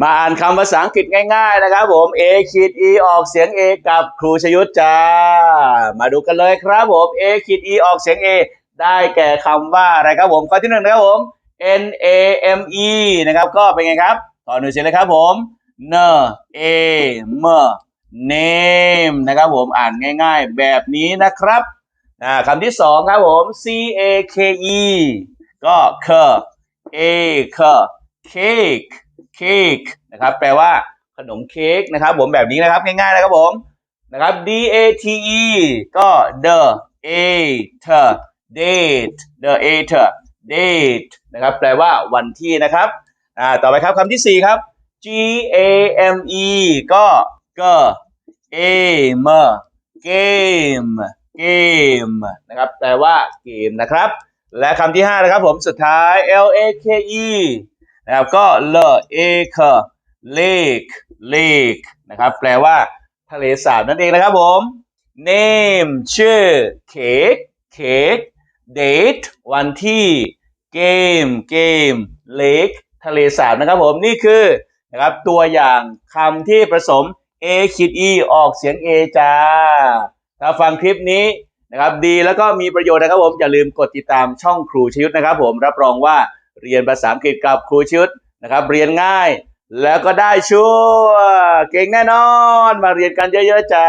มาอ่านคำภาษาอังกฤษง่าย ๆ นะครับผม A ขีด E ออกเสียง A กับครูชยุทธจ้า มาดูกันเลยครับผม A ขีด E ออกเสียง A ได้แก่คำว่าอะไรครับผมข้อที่หนึ่งนะครับผม N A M E นะครับก็เป็นไงครับต่อหนึ่งเสียงเลยครับผม N A M name นะครับผมอ่านง่ายๆ แบบนี้นะครับคำที่สองครับผม C A K E ก็ k a k cake cake นะครับ แปลว่าขนมเค้กนะครับ ผมแบบนี้นะครับ ง่ายๆนะครับผมนะครับ d a t e ก็ the a t date the a t date นะครับ แปลว่าวันที่นะครับอ่าต่อไปครับคำที่สี่ครับ g a m e ก็ g game game game นะครับ แปลว่าเกมนะครับ และคำที่ 5 นะครับผมสุดท้าย L A K E นะครับก็ l a k lake lake นะครับแปลว่าทะเลสาบนั่นเองนะครับผม name ชื่อ cake cake date วันที่ game game lake ทะเลสาบนะครับผมนี่คือนะครับตัวอย่างคำที่ผสม a ขีด e ออกเสียง a จ้า ถ้าฟังคลิปนี้นะครับดีแล้วก็มีประโยชน์นะครับผม อย่าลืมกดติดตามช่องครูชยุทธนะครับผมรับรองว่า เรียนภาษาอังกฤษกับครูชุดนะครับ เรียนง่ายแล้วก็ได้ชัวร์เก่งแน่นอน มาเรียนกันเยอะๆจ้า